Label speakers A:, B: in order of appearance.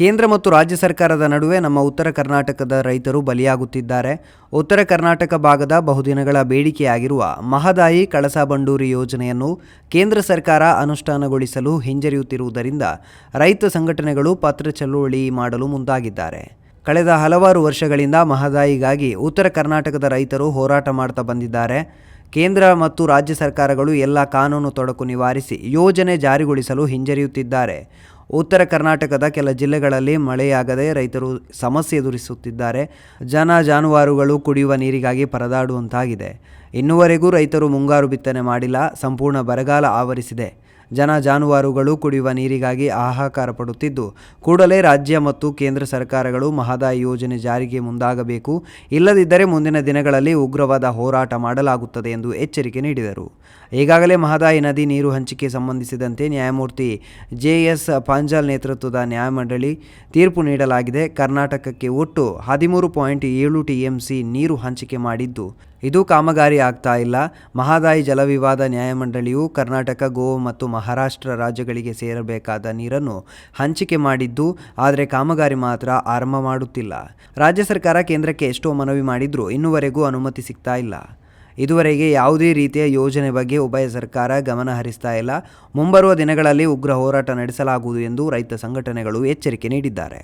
A: ಕೇಂದ್ರ ಮತ್ತು ರಾಜ್ಯ ಸರ್ಕಾರದ ನಡುವೆ ನಮ್ಮ ಉತ್ತರ ಕರ್ನಾಟಕದ ರೈತರು ಬಲಿಯಾಗುತ್ತಿದ್ದಾರೆ. ಉತ್ತರ ಕರ್ನಾಟಕ ಭಾಗದ ಬಹುದಿನಗಳ ಬೇಡಿಕೆಯಾಗಿರುವ ಮಹದಾಯಿ ಕಳಸಾ ಬಂಡೂರಿ ಯೋಜನೆಯನ್ನು ಕೇಂದ್ರ ಸರ್ಕಾರ ಅನುಷ್ಠಾನಗೊಳಿಸಲು ಹಿಂಜರಿಯುತ್ತಿರುವುದರಿಂದ ರೈತ ಸಂಘಟನೆಗಳು ಪತ್ರ ಚಳುವಳಿ ಮಾಡಲು ಮುಂದಾಗಿದ್ದಾರೆ. ಕಳೆದ ಹಲವಾರು ವರ್ಷಗಳಿಂದ ಮಹದಾಯಿಗಾಗಿ ಉತ್ತರ ಕರ್ನಾಟಕದ ರೈತರು ಹೋರಾಟ ಮಾಡ್ತಾ ಬಂದಿದ್ದಾರೆ. ಕೇಂದ್ರ ಮತ್ತು ರಾಜ್ಯ ಸರ್ಕಾರಗಳು ಎಲ್ಲ ಕಾನೂನು ತೊಡಕು ನಿವಾರಿಸಿ ಯೋಜನೆ ಜಾರಿಗೊಳಿಸಲು ಹಿಂಜರಿಯುತ್ತಿದ್ದಾರೆ. ಉತ್ತರ ಕರ್ನಾಟಕದ ಕೆಲ ಜಿಲ್ಲೆಗಳಲ್ಲಿ ಮಳೆಯಾಗದೆ ರೈತರು ಸಮಸ್ಯೆ ಎದುರಿಸುತ್ತಿದ್ದಾರೆ. ಜನ ಜಾನುವಾರುಗಳು ಕುಡಿಯುವ ನೀರಿಗಾಗಿ ಪರದಾಡುವಂತಾಗಿದೆ. ಇನ್ನುವರೆಗೂ ರೈತರು ಮುಂಗಾರು ಬಿತ್ತನೆ ಮಾಡಿಲ್ಲ, ಸಂಪೂರ್ಣ ಬರಗಾಲ ಆವರಿಸಿದೆ. ಜನ ಜಾನುವಾರುಗಳು ಕುಡಿಯುವ ನೀರಿಗಾಗಿ ಹಾಹಾಕಾರ ಪಡುತ್ತಿದ್ದು, ಕೂಡಲೇ ರಾಜ್ಯ ಮತ್ತು ಕೇಂದ್ರ ಸರ್ಕಾರಗಳು ಮಹದಾಯಿ ಯೋಜನೆ ಜಾರಿಗೆ ಮುಂದಾಗಬೇಕು. ಇಲ್ಲದಿದ್ದರೆ ಮುಂದಿನ ದಿನಗಳಲ್ಲಿ ಉಗ್ರವಾದ ಹೋರಾಟ ಮಾಡಲಾಗುತ್ತದೆ ಎಂದು ಎಚ್ಚರಿಕೆ ನೀಡಿದರು. ಈಗಾಗಲೇ ಮಹದಾಯಿ ನದಿ ನೀರು ಹಂಚಿಕೆ ಸಂಬಂಧಿಸಿದಂತೆ ನ್ಯಾಯಮೂರ್ತಿ ಜೆ ಎಸ್ ಪಾಂಜಾಲ್ ನೇತೃತ್ವದ ನ್ಯಾಯಮಂಡಳಿ ತೀರ್ಪು ನೀಡಲಾಗಿದೆ. ಕರ್ನಾಟಕಕ್ಕೆ ಒಟ್ಟು ಹದಿಮೂರು ಪಾಯಿಂಟ್ ಏಳು ಟಿಎಂಸಿ ನೀರು ಹಂಚಿಕೆ ಮಾಡಿದ್ದು, ಇದು ಕಾಮಗಾರಿ ಆಗ್ತಾ ಇಲ್ಲ. ಮಹದಾಯಿ ಜಲವಿವಾದ ನ್ಯಾಯಮಂಡಳಿಯು ಕರ್ನಾಟಕ, ಗೋವಾ ಮತ್ತು ಮಹಾರಾಷ್ಟ್ರ ರಾಜ್ಯಗಳಿಗೆ ಸೇರಬೇಕಾದ ನೀರನ್ನು ಹಂಚಿಕೆ ಮಾಡಿದ್ದು, ಆದರೆ ಕಾಮಗಾರಿ ಮಾತ್ರ ಆರಂಭ ಮಾಡುತ್ತಿಲ್ಲ. ರಾಜ್ಯ ಸರ್ಕಾರ ಕೇಂದ್ರಕ್ಕೆ ಎಷ್ಟೋ ಮನವಿ ಮಾಡಿದ್ರೂ, ಇನ್ನುವರೆಗೂ ಅನುಮತಿ ಸಿಗ್ತಾ ಇಲ್ಲ. ಇದುವರೆಗೆ ಯಾವುದೇ ರೀತಿಯ ಯೋಜನೆ ಬಗ್ಗೆ ಉಭಯ ಸರ್ಕಾರ ಗಮನ ಹರಿಸ್ತಾ ಇಲ್ಲ. ಮುಂಬರುವ ದಿನಗಳಲ್ಲಿ ಉಗ್ರ ಹೋರಾಟ ನಡೆಸಲಾಗುವುದು ಎಂದು ರೈತ ಸಂಘಟನೆಗಳು ಎಚ್ಚರಿಕೆ ನೀಡಿದ್ದಾರೆ.